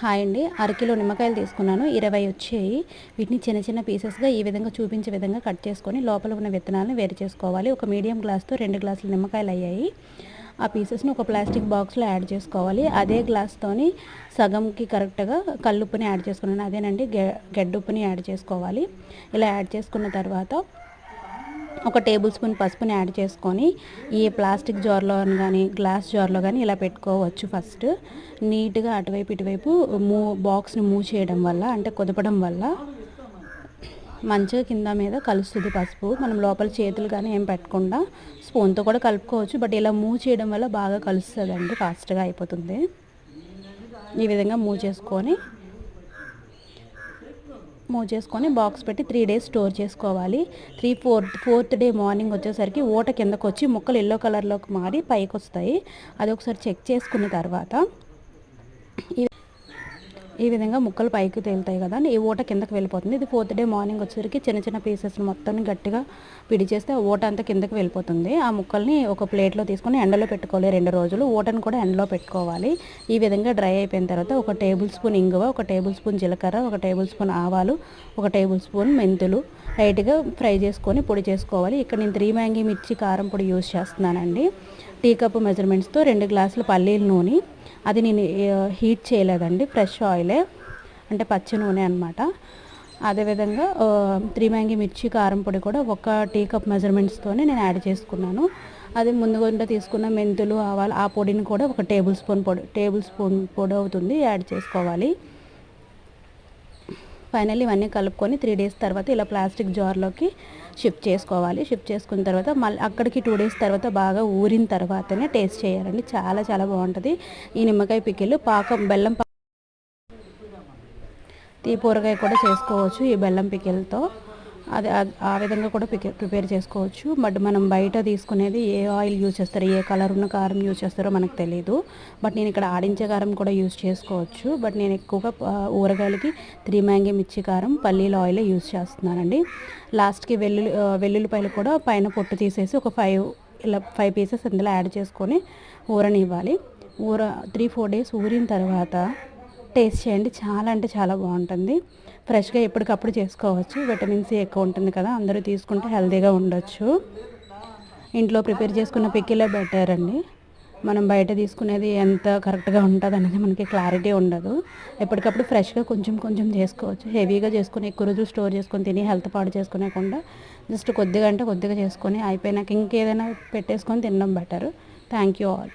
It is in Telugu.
హాయ్ అండి. అరకిలో నిమ్మకాయలు తీసుకున్నాను. ఇరవై వచ్చాయి. వీటిని చిన్న చిన్న పీసెస్గా ఈ విధంగా చూపించే విధంగా కట్ చేసుకొని లోపల ఉన్న విత్తనాలను వేరు చేసుకోవాలి. ఒక మీడియం గ్లాస్తో రెండు గ్లాసులు నిమ్మకాయలు అయ్యాయి. ఆ పీసెస్ని ఒక ప్లాస్టిక్ బాక్స్లో యాడ్ చేసుకోవాలి. అదే గ్లాస్తోని సగంకి కరెక్ట్గా కల్లుప్పుని యాడ్ చేసుకున్నాను. అదేనండి. గె గెడ్డుప్పుని యాడ్ చేసుకోవాలి. ఇలా యాడ్ చేసుకున్న తర్వాత ఒక టేబుల్ స్పూన్ పసుపుని యాడ్ చేసుకొని ఈ ప్లాస్టిక్ జార్లో కానీ గ్లాస్ జార్లో కానీ ఇలా పెట్టుకోవచ్చు ఫస్ట్. నీట్గా అటువైపు ఇటువైపు మూ బాక్స్ని మూవ్ చేయడం వల్ల అంటే కుదపడం వల్ల మంచిగా కింద మీద కలుస్తుంది పసుపు. మనం లోపల చేతులు కానీ ఏం పెట్టకుండా స్పూన్తో కూడా కలుపుకోవచ్చు బట్ ఇలా మూవ్ చేయడం వల్ల బాగా కలుస్తుంది అండి ఫాస్ట్గా అయిపోతుంది. ఈ విధంగా మూవ్ చేసుకొని మూవ్ చేసుకొని బాక్స్ పెట్టి త్రీ డేస్ స్టోర్ చేసుకోవాలి. Three fourth fourth day morning వచ్చేసరికి ఓట కిందకు వచ్చి ముక్కలు ఎల్లో కలర్లోకి మారి పైకి వస్తాయి అది ఒకసారి చెక్ చేసుకున్న తర్వాత ఈ విధంగా ముక్కలు పైకి తేలుతాయి కదా ఈ ఊట కిందకి వెళ్ళిపోతుంది. ఇది ఫోర్త్ డే మార్నింగ్ వచ్చేసరికి చిన్న చిన్న పీసెస్ మొత్తం గట్టిగా పిడి చేస్తే ఊట అంతా కిందకి వెళ్ళిపోతుంది. ఆ ముక్కల్ని ఒక ప్లేట్లో తీసుకొని ఎండలో పెట్టుకోవాలి రెండు రోజులు. ఊటను కూడా ఎండలో పెట్టుకోవాలి. ఈ విధంగా డ్రై అయిపోయిన తర్వాత ఒక టేబుల్ స్పూన్ ఇంగువ ఒక టేబుల్ స్పూన్ జీలకర్ర ఒక టేబుల్ స్పూన్ ఆవాలు ఒక టేబుల్ స్పూన్ మెంతులు లైట్గా ఫ్రై చేసుకొని పొడి చేసుకోవాలి. ఇక్కడ నేను త్రీ మ్యాంగీ మిర్చి కారం పొడి యూస్ చేస్తున్నానండి. టీ కప్ మెజర్మెంట్స్తో రెండు గ్లాసులు పల్లీల నూనె అది నేను హీట్ చేయలేదండి ఫ్రెష్ ఆయిలే అంటే పచ్చి నూనె అనమాట అదేవిధంగా త్రీ మ్యాంగి మిర్చి కారం పొడి కూడా ఒక టీ కప్ మెజర్మెంట్స్తోనే నేను యాడ్ చేసుకున్నాను. అది ముందుగా తీసుకున్న మెంతులు ఆవాలు ఆ పొడిని కూడా ఒక టేబుల్ స్పూన్ పొడి టేబుల్ స్పూన్ పొడి అవుతుంది యాడ్ చేసుకోవాలి. ఫైనల్ ఇవన్నీ కలుపుకొని త్రీ డేస్ తర్వాత ఇలా ప్లాస్టిక్ జార్లోకి షిఫ్ట్ చేసుకోవాలి. షిఫ్ట్ చేసుకున్న తర్వాత మళ్ళీ అక్కడికి టూ డేస్ తర్వాత బాగా ఊరిన తర్వాతనే టేస్ట్ చేయాలండి. చాలా చాలా బాగుంటుంది. ఈ నిమ్మకాయ పికిల్ పాకం బెల్లం తీపూరగాయ కూడా చేసుకోవచ్చు ఈ బెల్లం పికిల్తో. అది ఆ విధంగా కూడా ప్రిపేర్ చేసుకోవచ్చు. బట్ మనం బయట తీసుకునేది ఏ ఆయిల్ యూజ్ చేస్తారో ఏ కలర్ ఉన్న కారం యూజ్ చేస్తారో మనకు తెలియదు బట్ నేను ఇక్కడ ఆడించే కారం కూడా యూజ్ చేసుకోవచ్చు. బట్ నేను ఎక్కువగా ఊరగాయలకి త్రీ మ్యాంగే మిర్చి కారం పల్లీల ఆయిలే యూజ్ చేస్తున్నానండి. లాస్ట్కి వెల్లుల్లి వెల్లుల్లిపాయలు కూడా పైన పొట్టు తీసేసి ఒక ఫైవ్ ఇలా ఫైవ్ పీసెస్ ఇందులో యాడ్ చేసుకొని ఊరనివ్వాలి. ఊర త్రీ ఫోర్ డేస్ ఊరిన తర్వాత టేస్ట్ చేయండి. చాలా అంటే చాలా బాగుంటుంది. ఫ్రెష్గా ఎప్పటికప్పుడు చేసుకోవచ్చు. విటమిన్ సి ఎక్కువ ఉంటుంది కదా అందరూ తీసుకుంటే హెల్తీగా ఉండొచ్చు. ఇంట్లో ప్రిపేర్ చేసుకున్న పిక్కిలే బెటర్ అండి. మనం బయట తీసుకునేది ఎంత కరెక్ట్గా ఉంటుంది అనేది మనకి క్లారిటీ ఉండదు. ఎప్పటికప్పుడు ఫ్రెష్గా కొంచెం కొంచెం చేసుకోవచ్చు. హెవీగా చేసుకుని ఎక్కువ రోజులు స్టోర్ చేసుకొని తిని హెల్త్ పాడు చేసుకునేకుండా జస్ట్ కొద్దిగా అంటే కొద్దిగా చేసుకొని అయిపోయినాక ఇంకేదైనా పెట్టేసుకొని తినడం బెటర్. Thank you all.